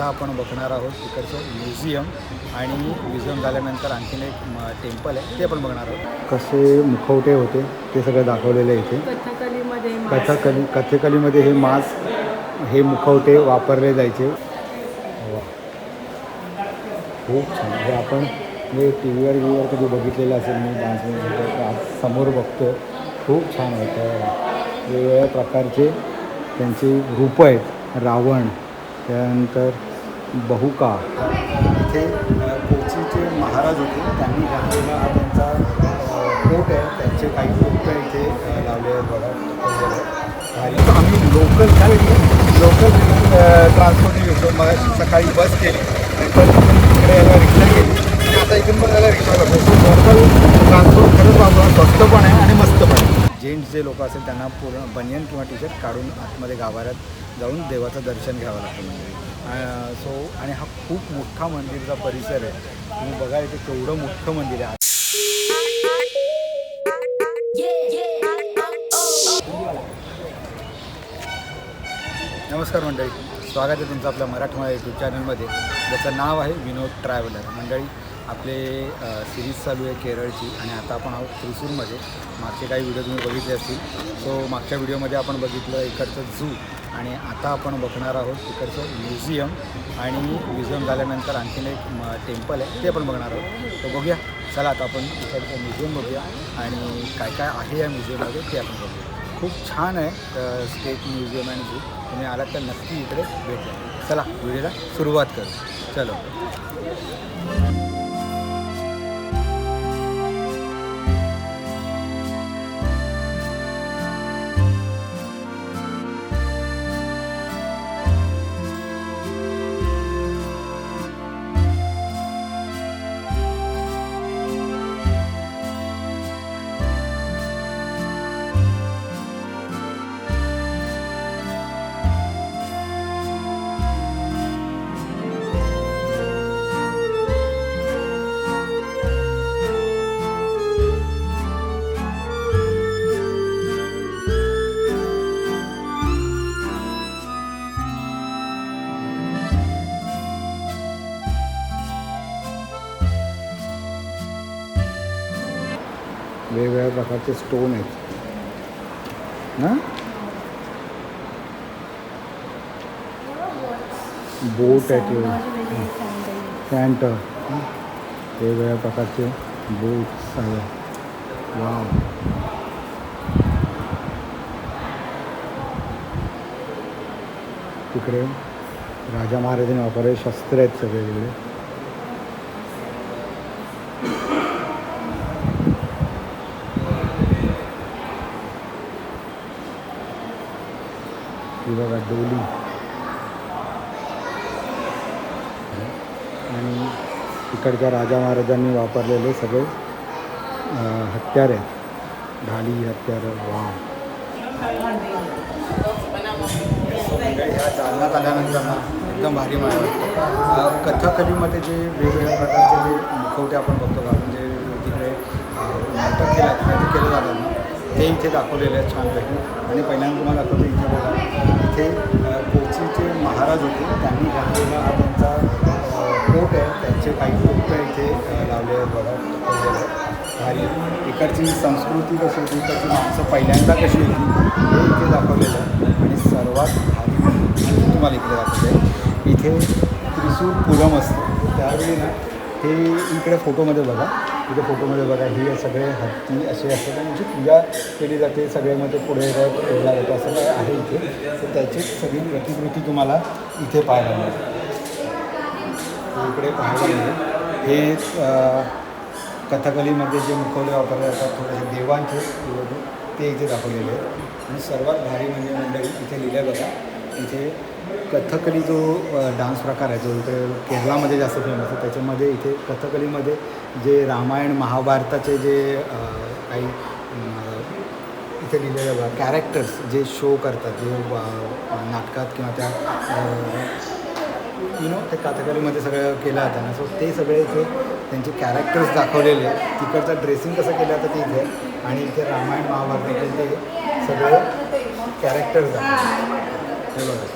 आता आपण बघणार आहोत इकडचं म्युझियम आणि म्युझियम झाल्यानंतर आणखीन एक म- टेम्पल आहे ते पण बघणार आहोत. कसे मुखवटे होते ते सगळं दाखवलेलं आहे इथे. कथकलीमध्ये कथकली कथकलीमध्ये हे मास हे मुखवटे वापरले जायचे. वा. खूप छान. हे आपण जे टी व्हीवर व्हीवर कधी बघितलेलं असेल मी डान्स आज समोर बघतो. खूप छान होतं वेगवेगळ्या प्रकारचे त्यांची रूपं आहेत. रावण त्यानंतर बहुका इथे कोचीचे महाराज होते. त्यांनी घातलेला हा त्यांचा कोट आहे. त्यांचे काही कोट इथे लावले आहेत बघा. आम्ही लोकल काय लोकल ट्रान्सपोर्ट घेतो. मग सकाळी बस केली परत इकडे यायला रिक्षा केली. आणि आता इथून पण रिक्षा करतो. लोकल ट्रान्सपोर्ट खरंच वापरा स्वस्त पण आहे आणि मस्त पण आहे. जेंट्स जे लोक असेल त्यांना पूर्ण बनियन किंवा टी शर्ट काढून आतमध्ये गाभाऱ्यात जाऊन देवाचं दर्शन घ्यावं लागतं म्हणजे. सो आणि हा खूप मोठा मंदिरचा परिसर आहे. तुम्ही बघा इथे केवढं मोठं मंदिर आहे. नमस्कार मंडळी. स्वागत आहे तुमचं आपल्या मराठवाडा यूट्यूब चॅनलमध्ये ज्याचं नाव आहे विनोद ट्रॅव्हलर मंडळी आपले सिरीज चालू आहे केरळची आणि आता आपण आहोत त्रिसूरमध्ये. मागचे काही व्हिडिओ तुम्ही बघितले असतील. सो मागच्या व्हिडिओमध्ये आपण बघितलं इकडचं झू आणि आता आपण बघणार आहोत तिकडचं म्युझियम आणि म्युझियम झाल्यानंतर आणखीन एक टेम्पल आहे ते पण बघणार आहोत. तर बघूया. चला आता आपण इकडचं म्युझियम बघूया आणि काय काय आहे या म्युझियममध्ये ते आपण बघूया. खूप छान आहे स्टेट म्युझियम आणि झू तुम्ही आलात तर नक्की इकडे भेट चला व्हिडिओला सुरुवात करू. चलो. प्रकारचे स्टोन आहेत. ना बोट आहेत पॅन्ट वेगवेगळ्या प्रकारचे बोट्स आहे वाव तिकडे राजा महाराजांनी वापरले शस्त्र आहेत सगळे वेगळे. ती बघा डोली. आणि इकडच्या राजा महाराजांनी वापरलेले सगळे हत्यार आहेत. ढाली हत्यार वा ह्या चालण्यात आल्यानंतर ना एकदम भारी मला कथकलीमध्ये जे वेगवेगळ्या प्रकारचे जे मुखवटे आपण बघतो का म्हणजे तिकडे नाटक केलं तिकडे केलं जातात ना ते इथे दाखवलेले आहेत छानपैकी. आणि पहिल्यांदा तुम्हाला दाखवतो इथे बघा. इथे कोचीचे महाराज होते. त्यांनी घातलेला हा त्यांचा कोट आहे. त्यांचे काही कोट इथे लावले आहेत बघा. ठेवलेले भारी. इकडची संस्कृती कशी होती? इकडची माणसं पहिल्यांदा कशी होती? हे इथे दाखवलेलं आहे. आणि सर्वात भारी तुम्हाला इकडे दाखवते. इथे त्रिसूर पुरम असतं. त्यावेळी ना हे इकडे फोटोमध्ये बघा. इथे फोटोमध्ये बघा हे सगळे हत्ती असे असतात आणि जी पूजा केली जाते सगळ्यामध्ये पुढे ठेवला जातो असं काय आहे इथे तर त्याची सगळी प्रतिकृती तुम्हाला इथे पाहायला मिळेल. इकडे पाहायला मिळेल. हे कथकलीमध्ये जे मुखवले वापरले जातात थोडेसे देवांचे लोक ते इथे दाखवलेले आहेत. आणि सर्वात भारी म्हणजे मंडळी इथे लिहिल्या बघा इथे कथकली जो डान्स प्रकार आहे जो इथे केरळामध्ये जास्त फेमस आहे त्याच्यामध्ये इथे कथकलीमध्ये जे रामायण महाभारताचे जे काही इथे लिहिलेले कॅरेक्टर्स जे शो करतात जे नाटकात किंवा त्या यु नो ते कथकलीमध्ये सगळं केलं जातं ना. सो ते सगळे इथे त्यांचे कॅरेक्टर्स दाखवलेले आहेत. तिकडचं ड्रेसिंग कसं केलं जातं ते इथे? आणि इथे रामायण महाभारताचे ते सगळे कॅरेक्टर्स दाखवले हे बघा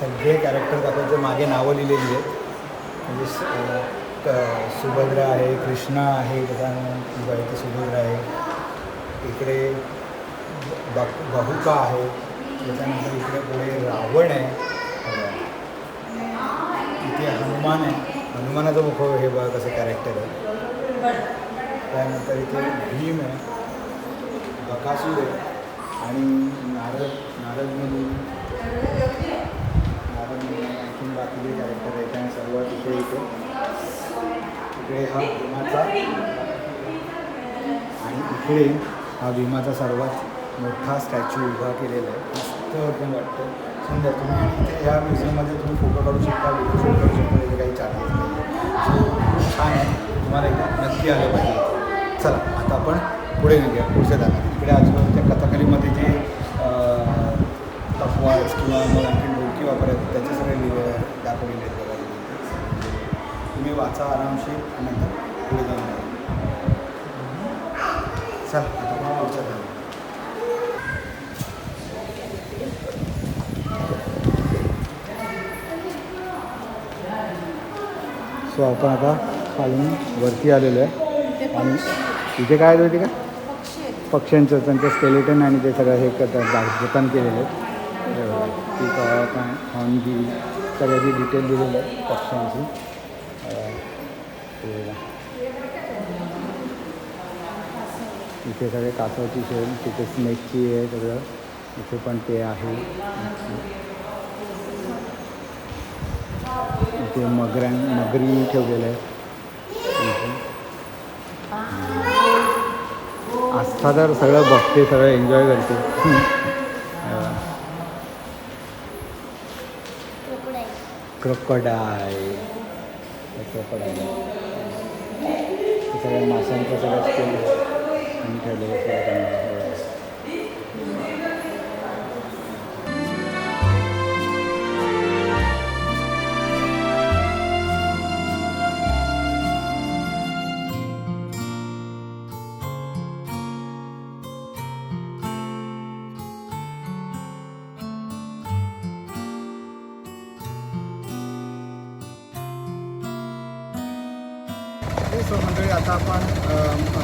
सगळे कॅरेक्टर्स आता जे मागे नावं लिहिलेली आहेत. म्हणजे क- सुभद्रा आहे कृष्णा आहे त्याच्यानंतर बाई सुभद्रा आहे. इकडे ब बहुका आहे त्याच्यानंतर इकडे पुढे रावण आहे. इथे हनुमान आहे. हनुमानाचं मुख हे बघा कसं कॅरेक्टर आहे. त्यानंतर इथे भीम आहे. बकासूर आहे. आणि नारद नारद मुनी. नारद मुनी आणखीन बाकीचे कॅरेक्टर आहेत आणि सर्व तिथे इथे. इकडे हा भीमाचा आणि इकडे हा भीमाचा सर्वात मोठा स्टॅच्यू उभा केलेला आहे. मस्त पण वाटतं. सुंदर. तुम्ही आणि इथे या म्युझियममध्ये तुम्ही फोटो काढू शकता व्हिडिओ शूट करू शकता इथे काही चार्जेस नाही. सो खूप छान आहे. तुम्हाला एकदा नक्की आलं पाहिजे. चला आता आपण पुढे निघूया पुढच्या जागा. इकडे आजूबाजूच्या कथकलीमध्ये जे अं, तफवाज किंवा मग आणखी डोकी वापरत त्याचे सगळे लिहिले दाखवलेले आहेत बघा. तुम्ही वाचा आरामशीर आणि नंतर पुढे जाऊन चल आता पुढच्या जागा. सो आपण आता खालून वरती आलेलो आहे. आणि इथे काय आलं होते का? पक्ष्यांचं त्यांचं स्केलेटन आणि ते सगळं हे करतात जतन केलेलं आहे. ती काय सगळ्याची डिटेल दिलेलं आहे पक्ष्यांची. इथे सगळे कासवाची शेल तिथे स्नेकची आहे सगळं. इथे पण ते आहे. इथे मगरां मगरी ठेवलेलं आहे इथे. तर सगळं बघते सगळं एन्जॉय करते. क्रोकोडाय क्रोकोडाय सगळ्या माशांचं सगळं ठेवलेलं आहे सो मंडळी आता आपण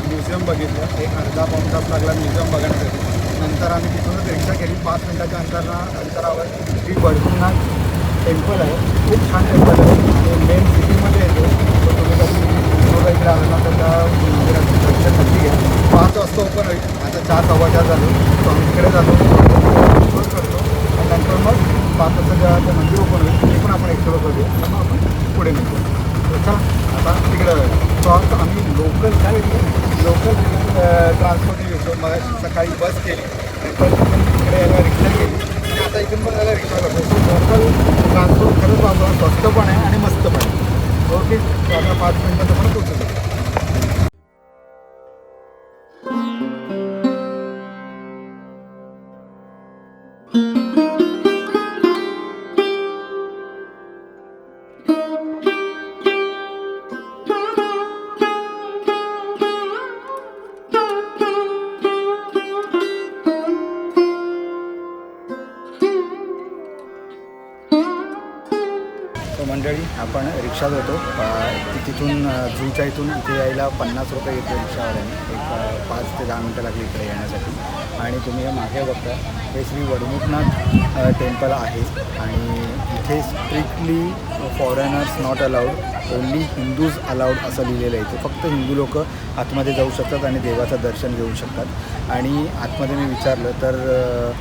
म्युझियम बघितलं. एक अर्धा पाऊण तास लागला म्युझियम बघण्यासाठी. नंतर आम्ही तिथूनच रिक्षा केली. पाच मिनटाच्या अंतरा अंतरावर श्री बडकुनाथ टेम्पल आहे. खूप छान टेम्पल आहे. आणि मेन सिटीमध्ये येतो. तो तुम्ही कधी इकडे आला ना तर त्या मंदिराची दर्शन नक्की घ्या. पाच वाजता ओपन होईल. आता चार सव्वा चार झाले. तो आम्ही तिकडे जातो. करतो. आणि नंतर मग पाच वाजता जेव्हा ते मंदिर ओपन होईल ते पण आपण एक्सप्लोर करूया आणि मग आपण पुढे निघतो तर चला आता तिकडे तो आता आम्ही लोकल काय लोकल ट्रान्सपोर्ट घेतो मग सकाळी बस केली. नंतर तिकडे यायला रिक्षा केली. आणि आता इथून पण यायला रिक्षा करतो सो लोकल ट्रान्सपोर्ट खरंच वापरून स्वस्त पण आहे आणि मस्त पण आहे. ओके आता पाच मिनटात आपण पोचतो रिक्षा जातो तिथून अ, झूच्या इथून इथे यायला पन्नास रुपये येतो रिक्षावाल्याने. एक पाच ते दहा मिनटं लागली इकडे येण्यासाठी. आणि तुम्ही हे मागे बघता हे श्री वडमुखनाथ टेम्पल आहे. आणि इथे strictly foreigners not allowed only Hindus allowed असं लिहिलेलं आहे इथे. फक्त हिंदू लोक आतमध्ये जाऊ शकतात आणि देवाचं दर्शन घेऊ शकतात. आणि आतमध्ये मी विचारलं तर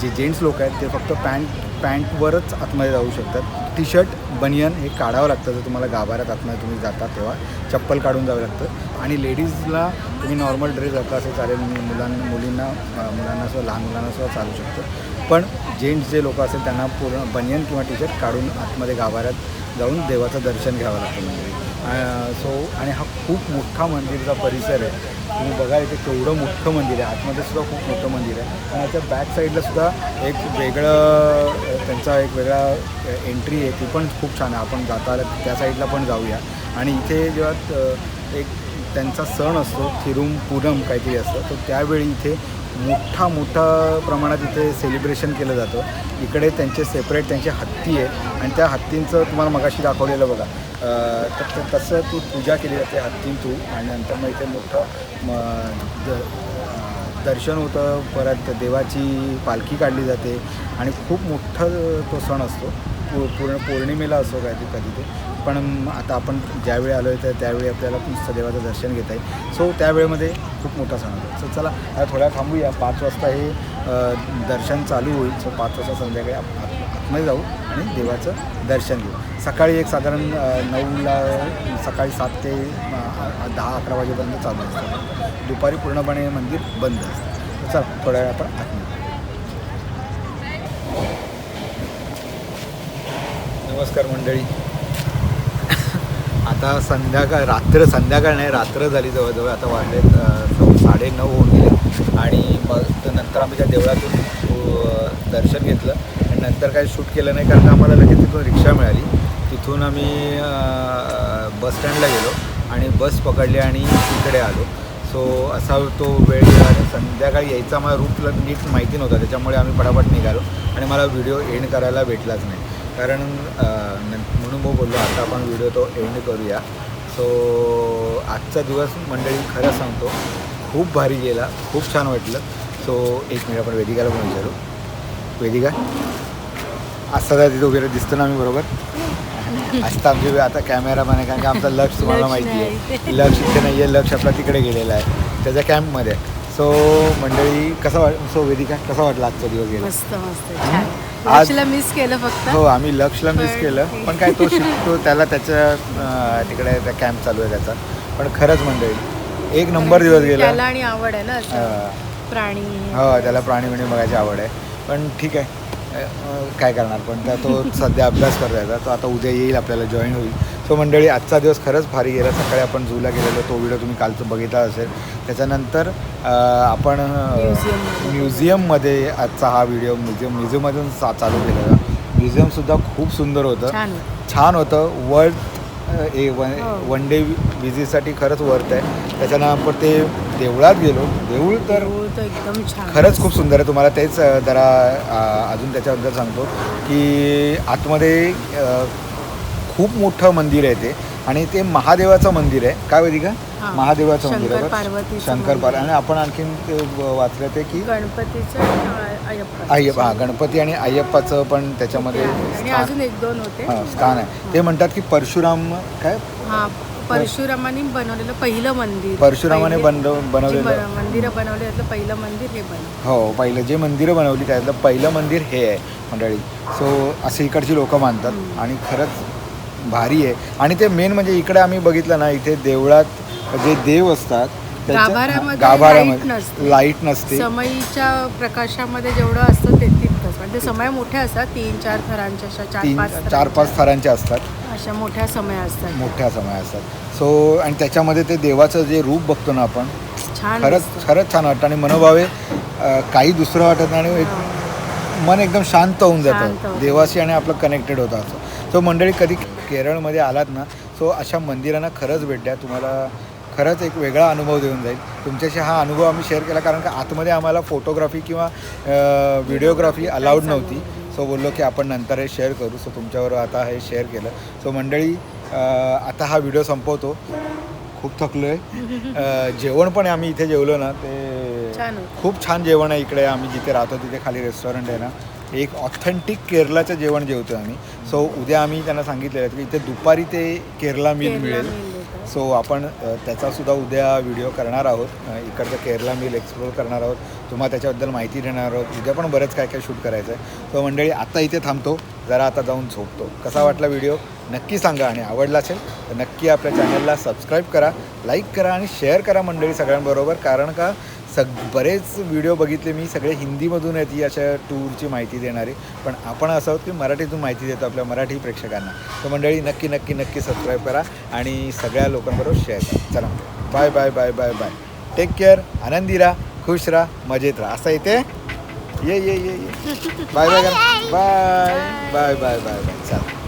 जे जेंट्स लोक आहेत ते फक्त पॅन्ट पॅन्टवरच आतमध्ये जाऊ शकतात. टी शर्ट बनियन हे काढावं लागतं. जर तुम्हाला गाभाऱ्यात आतमध्ये तुम्ही जाता तेव्हा चप्पल काढून जावं लागतं. आणि लेडीजला तुम्ही नॉर्मल ड्रेस घातला असे चालेल मुलां मुलींना मुलांना सुद्धा लहान मुलांना सुद्धा चालू शकतं. पण जेंट्स जे लोक असेल त्यांना पूर्ण बनियन किंवा टी शर्ट काढून आतमध्ये गाभाऱ्यात जाऊन देवाचं दर्शन घ्यावं लागतं म्हणजे. सो आणि हा खूप मोठा मंदिरचा परिसर आहे. तुम्ही बघा इथे केवढं मोठं मंदिर आहे. आतमध्ये सुद्धा खूप मोठं मंदिर आहे. आणि याच्या बॅक साईडला सुद्धा एक वेगळं त्यांचा एक वेगळा एंट्री आहे. ती पण खूप छान आहे. आपण जाता त्या साईडला पण जाऊया. आणि इथे जेव्हा एक त्यांचा सण असतो थिरुम पूनम काहीतरी असतं तर त्यावेळी इथे मोठा मोठा प्रमाणात इथे सेलिब्रेशन केलं जातं. इकडे त्यांचे सेपरेट त्यांचे हत्ती आहे आणि त्या हत्तींचं तुम्हाला मगाशी दाखवलेलं बघा. तर तसं ती पूजा केली जाते हत्तीं तू आणि नंतर मग इथे मोठं म, द- दर्शन होतं परत देवाची पालखी काढली जाते आणि खूप मोठा तो सण असतो. पू पूर्ण पौर्णिमेला असो काय ते कधी ते. पण आता आपण ज्यावेळी आलो आहे तर त्यावेळी आपल्याला नुसतं देवाचं दर्शन घेता येईल. सो त्यावेळेमध्ये खूप मोठा सण होतो. सो चला आता थोड्या थांबूया. पाच वाजता हे दर्शन चालू होईल. सो पाच वाजता संध्याकाळी आप- आतमध्ये जाऊ आणि देवाचं दर्शन घेऊ. सकाळी एक साधारण नऊला सकाळी सात ते दहा अकरा वाजेपर्यंत चालू असतं. दुपारी पूर्णपणे मंदिर बंद असतं. चला थोड्या वेळ आपण आतमध्ये नमस्कार मंडळी. आता संध्याकाळ रात्र संध्याकाळ नाही रात्र झाली जवळजवळ. आता वाढले साडे नऊ होऊन गेले. आणि मग नंतर आम्ही त्या देवळातून दर्शन घेतलं. आणि नंतर काही शूट केलं नाही कारण आम्हाला लगेच तिथून रिक्षा मिळाली. तिथून आम्ही बसस्टँडला बस स्टँडला गेलो आणि बस पकडली आणि तिकडे आलो. सो असा तो वेळ गेला. आणि संध्याकाळी यायचा मला रूटला नीट माहिती नव्हता. त्याच्यामुळे आम्ही पटापट निघालो. आणि मला व्हिडिओ एंड करायला भेटलाच नाही. कारण म्हणून मग बोललो आता आपण व्हिडिओ तो एंड करूया. सो आजचा दिवस मंडळी खरं सांगतो खूप भारी गेला खूप छान वाटलं. सो एक मिनिट आपण वेदिकाला पण विचारू. वेदिका सगळ्या तिथं वगैरे दिसतं ना आम्ही बरोबर? आज तर आमची आता कॅमेरामॅन आहे कारण की आमचं लक्ष तुम्हाला माहिती. आहे लक्ष इथे नाही आहे लक्ष आपला तिकडे गेलेला आहे. त्याच्या कॅम्पमध्ये सो मंडळी कसं वाट सो वेदिका कसा वाटला आजचा दिवस गेला? मस्त मस्त लक्षला मिस केलं फक्त. हो आम्ही लक्षला मिस केलं. पण काय तो शिकतो त्याला त्याच्या तिकडे त्या कॅम्प चालू आहे त्याचा. पण खरंच मंडळी एक नंबर दिवस गेला. त्याला आणि आवड आहे ना प्राणी. हो त्याला प्राणी बिणी बघायची आवड आहे. पण ठीक आहे. काय करणार? पण त्या तो सध्या अभ्यास करत आहे तो आता उद्या येईल आपल्याला जॉईन होईल. सो मंडळी आजचा दिवस खरंच भारी गेला. सकाळी आपण झूला गेलेलो. तो व्हिडिओ तुम्ही कालचं बघितला असेल. त्याच्यानंतर आपण म्युझियममध्ये. आजचा हा व्हिडिओ म्युझियम म्युझियममधून चा चालू केलेला. म्युझियमसुद्धा खूप सुंदर होतं. छान होतं. वर्ल्ड ए वन हो. वन डे विजिटसाठी खरंच वर्थ आहे. त्याच्यानंतर ते देवळात गेलो. देऊळ तर एकदम खरंच खूप सुंदर आहे. तुम्हाला तेच जरा अजून त्याच्याबद्दल सांगतो की आतमध्ये खूप मोठं मंदिर आहे ते. आणि ते महादेवाचं मंदिर आहे. काय वेदी का? हां. महादेवाचं मंदिर शंकर आहे? पार्वतीचं शंकर पार मंदिर. आणि आपण आणखीन ते वाचलं ते की गणपतीचं अय्यप्पा हा गणपती आणि अय्यप्पाचं पण त्याच्यामध्ये आणि स्थान अजून एक दोन होते. हां स्थान आहे. ते म्हणतात की परशुराम काय? हा परशुरामाने बनवलेलं पहिलं मंदिर. परशुरामाने पहिले- बनव जी बनवलेलं ब- मंदिरं बनवली त्यातलं पहिलं मंदिर हे बनवलं हो पहिलं जे मंदिरं बनवली त्यातलं पहिलं मंदिर हे आहे मंडळी. सो असे इकडची लोक मानतात. आणि खरंच भारी आहे. आणि ते मेन म्हणजे इकडे आम्ही बघितलं ना इथे देवळात जे देव असतात गाभाऱ्यामध्ये लाइट नसते. समईच्या प्रकाशामध्ये जेवढं असतं ते तितकंच म्हणजे समय मोठ्या असतात तीन चार थरांच्या चार पाच थरांच्या. असतात. अशा मोठ्या समय असतात. मोठ्या समय असतात. सो आणि त्याच्यामध्ये ते देवाचं जे रूप बघतो ना आपण खरंच. खरंच छान वाटतं. आणि मनोभावे काही दुसरं वाटत नाही आणि एक मन एकदम शांत होऊन जातं. देवाशी आणि आपलं कनेक्टेड होतं असं. सो मंडळी कधी केरळमध्ये आलात ना सो अशा मंदिरांना खरंच भेट द्या. तुम्हाला खरंच एक वेगळा अनुभव देऊन जाईल. तुमच्याशी हा अनुभव आम्ही शेअर केला कारण का आतमध्ये आम्हाला फोटोग्राफी किंवा व्हिडिओग्राफी अलाउड नव्हती. सो बोललो की आपण नंतर हे शेअर करू. सो तुमच्यावर आता हे शेअर केलं. सो मंडळी आता हा व्हिडिओ संपवतो. खूप थकलो आहे जेवण पण आम्ही इथे जेवलो ना ते. खूप छान जेवण आहे इकडे. आम्ही जिथे राहतो तिथे खाली रेस्टॉरंट आहे ना. एक ऑथेंटिक केरलाचं जेवण जेवतो आम्ही. सो उद्या आम्ही त्यांना सांगितलेलं आहे की इथे दुपारी ते केरला मील मिळेल. सो आपण त्याचासुद्धा उद्या व्हिडिओ करणार आहोत. इकडचं केरला मिल एक्सप्लोर करणार आहोत. तुम्हाला त्याच्याबद्दल माहिती देणार आहोत. उद्या पण बरंच काय काय शूट करायचं आहे सो मंडळी आता इथे थांबतो. जरा आता जाऊन झोपतो. कसा वाटला व्हिडिओ नक्की सांगा आणि आवडला असेल तर नक्की आपल्या चॅनलला सबस्क्राईब करा लाईक करा आणि शेअर करा मंडळी सगळ्यांबरोबर. कारण का? सग बरेच व्हिडिओ बघितले मी सगळे हिंदीमधून आहेत ही अशा टूरची माहिती देणारी. पण आपण असं आहोत की मराठीतून माहिती देतो आपल्या मराठी प्रेक्षकांना. तर मंडळी नक्की नक्की नक्की सबस्क्राईब करा आणि सगळ्या लोकांबरोबर शेअर करा. चला bye bye bye bye bye take care आनंदी राहा खुश राहा मजेत राहा. असं येते ये ये ये ये. Bye bye bye bye bye bye bye चला.